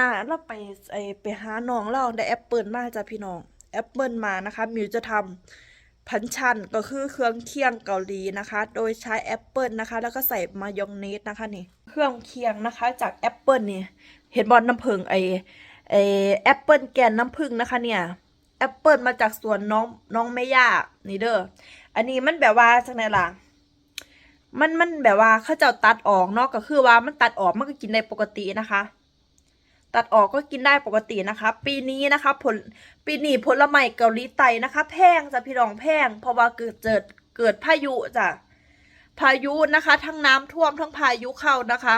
อ่าเราไปไอไปหาน้องเราได้แอปเปิลมาจ้ะพี่น้องแอปเปิลมานะคะมิวจะทำพันชันก็คือเครื่องเคียงเกาหลีนะคะ โดยใช้แอปเปิลนะคะ แล้วก็ใส่มายองเนสนะคะนี่ เครื่องเคียงนะคะจากแอปเปิลนี่เห็นบอลน้ำผึ้งไอไอแอปเปิลแกนน้ำผึ้งนะคะเนี่ยแอปเปิลมาจากสวนน้องน้องแม่ย่านี่เด้ออันนี้มันแบบว่าจังไงล่ะมันมันแบบว่าเขาจ้าตัดออกเนาะก็คือว่ามันตัดออกมันก็กินได้ปกตินะคะ ตัดออกก็กินได้ปกตินะคะ ปีนี้นะคะผลปีนี้ผลไม้เกาหลีใต้นะคะ แพงจ้ะพี่รองแพง เพราะว่าเกิดเกิดเกิดพายุจ้ะพายุนะคะ ทั้งน้ำท่วมทั้งพายุเข้านะคะ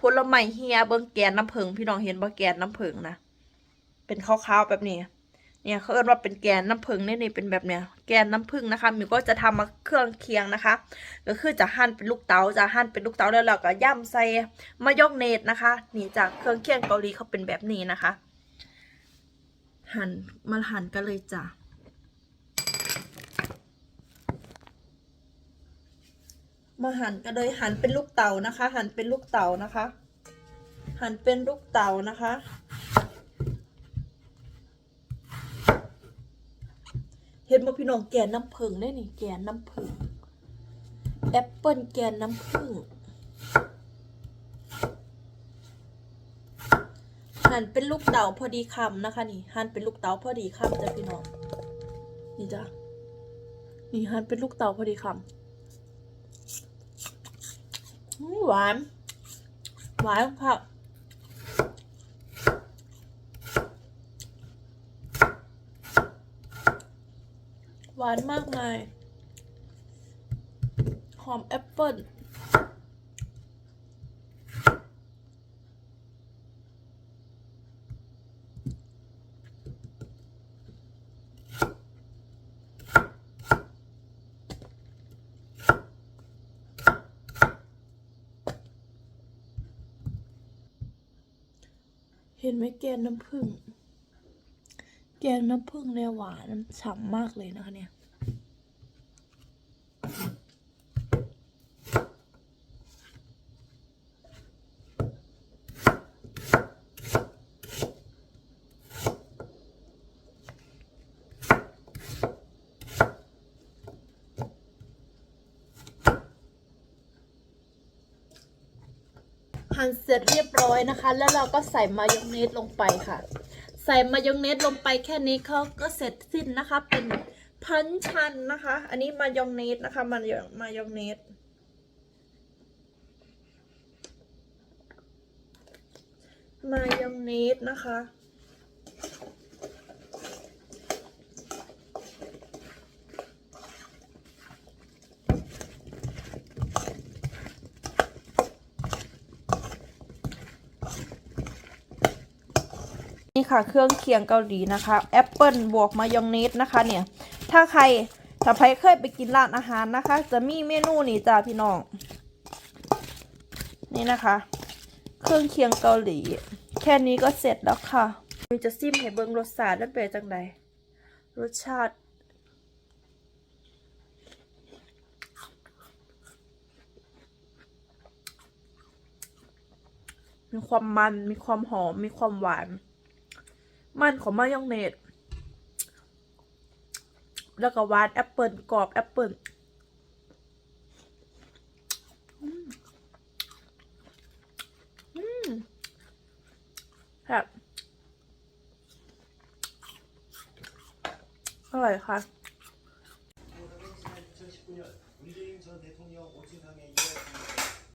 ผลไม้เฮียเบิ้งแกนน้ำผึ้งพี่น้องเห็นบ่แกนน้ำผึ้งนะเป็นขาวๆแบบนี้ เนี่ยเขาเอิ้นว่าเป็นแกนน้ำผึ้งนี่นี่เป็นแบบเนี้ยแกนน้ำผึ้งนะคะมิวก็จะทำมาเครื่องเคียงนะคะ ก็คือจะหั่นเป็นลูกเต๋าจะหั่นเป็นลูกเต๋าแล้วเราก็ย่ำใส่มายองเนสนะคะนี่จากเครื่องเคียงเกาหลีเขาเป็นแบบนี้นะคะ หั่นมาหั่นกันเลยจ้ะมาหั่นกันเลยหั่นเป็นลูกเต๋านะคะ หั่นเป็นลูกเต๋านะคะ หั่นเป็นลูกเต๋านะคะ เห็นบ่พี่น้องแกนน้ำผึ้งได้นี่ แกนน้ำผึ้งแอปเปิลแกนน้ำผึ้งหั่นเป็นลูกเต๋าพอดีคำนะคะ นี่หั่นเป็นลูกเต๋าพอดีคำจ้ะพี่น้องนี่จ้ะนี่หั่นเป็นลูกเต๋าพอดีคำหวานหวานค่ะ หวานมากมาย หอมแอปเปิ้ลเห็นไหมแกนน้ำผึ้ง แกงน้ำผึ้งเนี่ยหวานฉ่ำมากเลยนะคะเนี่ยหั่นเสร็จเรียบร้อยนะคะ แล้วเราก็ใส่มายองเนสลงไปค่ะ ใส่มายองเนสลงไปแค่นี้เขาก็เสร็จสิ้นนะคะ เป็นพันชันนะคะ อันนี้มายองเนสนะคะมายองมายองเนสมายองเนสนะคะ ค่ะเครื่องเคียงเกาหลีนะคะแอปเปิลบวกมายองเนสนะคะเนี่ยถ้าใครถ้าใครเคยไปกินร้านอาหารนะคะ จะมีเมนูนี่จ้าพี่น้องนี่นะคะ เครื่องเคียงเกาหลี แค่นี้ก็เสร็จแล้วค่ะมีจะซิมให้เบิงรสชาตินั่นเป็นจังไดรสชาติมีความมัน มีความหอม มีความหวาน มันของมายองเนสแล้วก็หวานแอปเปิลกรอบแอปเปิลอืมอืมแบบอร่อยค่ะ